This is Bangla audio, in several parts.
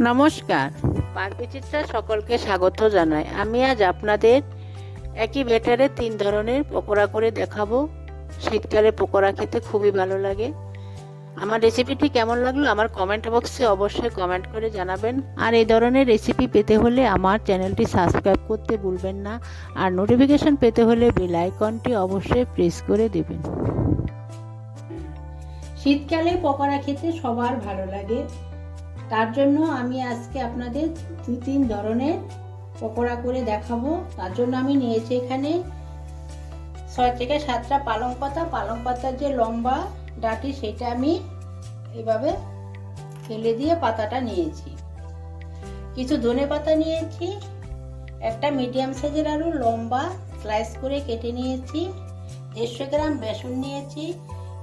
নমস্কার। পাকবিচিত্রা সকলকে স্বাগত জানাই। আমি আজ আপনাদের একই ব্যাটারে তিন ধরনের পকোড়া করে দেখাবো। শীতকালে পকোড়া খেতে খুবই ভালো লাগে। আমার রেসিপিটি কেমন লাগল আমার কমেন্ট বক্সে অবশ্যই কমেন্ট করে জানাবেন। আর এই ধরনের রেসিপি পেতে হলে আমার চ্যানেলটি সাবস্ক্রাইব করতে ভুলবেন না। আর নোটিফিকেশন পেতে হলে বেল আইকনটি অবশ্যই প্রেস করে দেবেন। শীতকালে পকোড়া খেতে সবার ভালো লাগে। তার জন্য আমি আজকে আপনাদের দু তিন ধরনের পকোড়া করে দেখাবো। তার জন্য আমি নিয়েছি এখানে ছয় থেকে সাতটা পালং পাতা। পালং পাতার যে লম্বা ডাটি সেটা আমি এভাবে ফেলে দিয়ে পাতাটা নিয়েছি। কিছু ধনে পাতা নিয়েছি, একটা মিডিয়াম সাইজের আলু লম্বা স্লাইস করে কেটে নিয়েছি। দেড়শো গ্রাম বেসন নিয়েছি,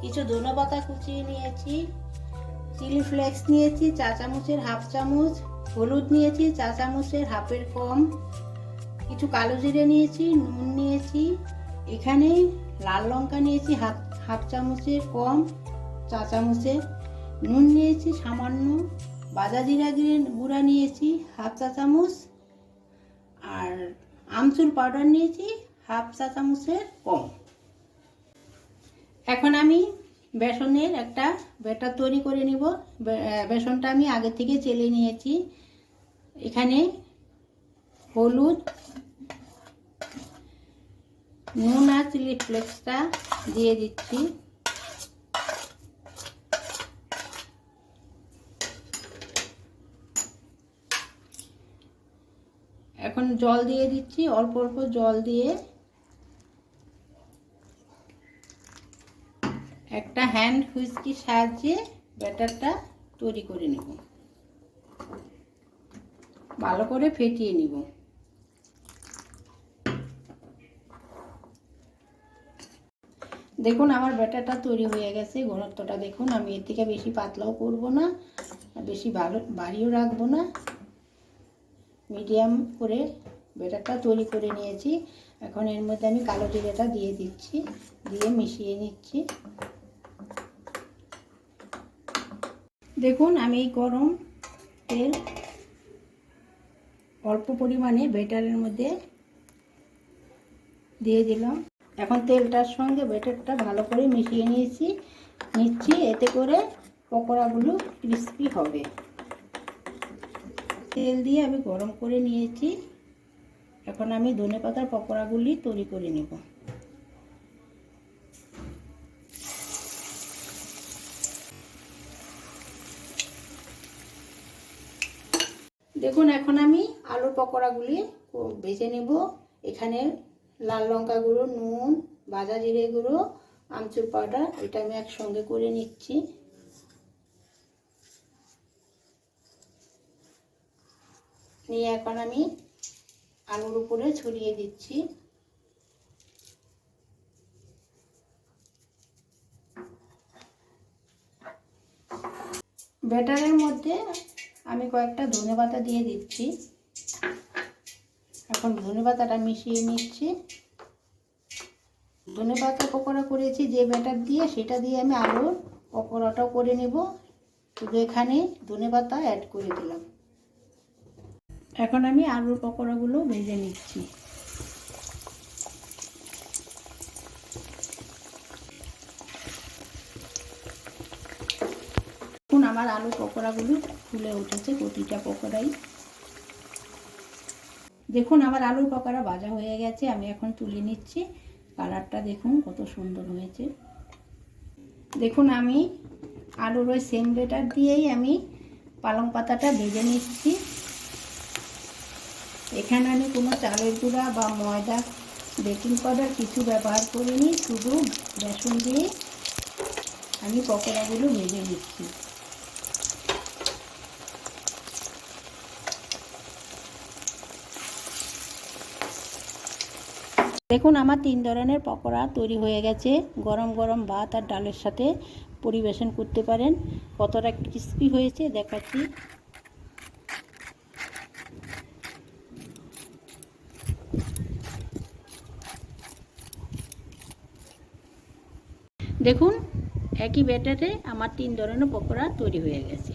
কিছু ধনে পাতা কুচিয়ে নিয়েছি। চিলি ফ্লেক্স নিয়েছি, চা চামচের হাফ চামচ, হলুদ নিয়েছি, চা চামচের হাফের কম, কিছু কালো জিরে নিয়েছি, নুন নিয়েছি, এখানে লাল লঙ্কা নিয়েছি হাফ হাফ চামচের কম, চা চামচের নুন নিয়েছি সামান্য, বাজা জিরা গুঁড়া নিয়েছি হাফ চা চামচ, আর আমচুর পাউডার নিয়েছি হাফ চা চামচের কম। এখন আমি বেসনের একটা ব্যাটার তৈরি করে নিব। বেসনটা আমি আগে থেকে চেলে নিয়েছি। এখানে হলুদ, নুন আর চিলি ফ্লেক্সটা দিয়ে দিচ্ছি। এখন জল দিয়ে দিচ্ছি, অল্প অল্প জল দিয়ে একটা হ্যান্ড হুইস্কির সাহায্যে ব্যাটারটা তৈরি করে নেব। ভালো করে ফেটিয়ে নিব। দেখুন, আমার ব্যাটারটা তৈরি হয়ে গেছে। ঘনত্বটা দেখুন, আমি এর থেকে বেশি পাতলাও করব না বেশি ভালো, বাড়িও রাখব না। মিডিয়াম করে ব্যাটারটা তৈরি করে নিয়েছি। এখন এর মধ্যে আমি কালো জিরেটা দিয়ে দিচ্ছি, দিয়ে মিশিয়ে নিচ্ছি। দেখুন, আমি এই গরম তেল অল্প পরিমাণে বেটারের মধ্যে দিয়ে দিলাম। এখন তেলটার সঙ্গে বেটারটা ভালো করে মিশিয়ে নিয়েছি। নিচ্ছি, এতে করে পকোড়াগুলো ক্রিস্পি হবে। তেল দিয়ে আমি গরম করে নিয়েছি। এখন আমি ধনে পাতার পকোড়াগুলি তৈরি করে নেব। দেখুন, এখন আমি আলুর পকোড়াগুলি ভেজে নেব। এখানে লাল লঙ্কা গুঁড়ো, নুন ভাজা জিরে গুঁড়ো, আমচুর পাউডার, এটা আমি একসঙ্গে করে নিচ্ছি। নিয়ে এখন আমি আলুর উপরে ছড়িয়ে দিচ্ছি। ব্যাটারের মধ্যে আমি কয়েকটা ধনে পাতা দিয়ে দিচ্ছি। এখন ধনে পাতাটা মিশিয়ে নিচ্ছি। ধনে পাতা পকোড়া করেছি, যে ব্যাটার দিয়ে সেটা দিয়ে আমি আলুর পকোড়াটাও করে নেব। শুধু এখানে ধনে পাতা অ্যাড করে দিলাম। এখন আমি আলুর পকোড়াগুলো ভেজে নিচ্ছি। আমার আলু পকোড়াগুলো ফুলে উঠেছে, প্রতিটা পকোড়াই। দেখুন, আমার আলুর পকোড়া ভাজা হয়ে গেছে, আমি এখন তুলে নিচ্ছি। কালারটা দেখুন, কত সুন্দর হয়েছে। দেখুন, আমি আলুর ওই সেম বেটার দিয়েই আমি পালং পাতাটা ভেজে নিচ্ছি। এখানে আমি কোনো চালের গুঁড়া বা ময়দা, বেকিং পাউডার কিছু ব্যবহার করিনি, শুধু বেসন দিয়ে আমি পকোড়াগুলো ভেজে নিচ্ছি। দেখুন, আমার তিন ধরনের পকোড়া তৈরি হয়ে গেছে। গরম গরম ভাত আর ডালের সাথে পরিবেশন করতে পারেন। কতটা ক্রিস্পি হয়েছে দেখাচ্ছি। দেখুন, একই ব্যাটারে আমার তিন ধরনের পকোড়া তৈরি হয়ে গেছে।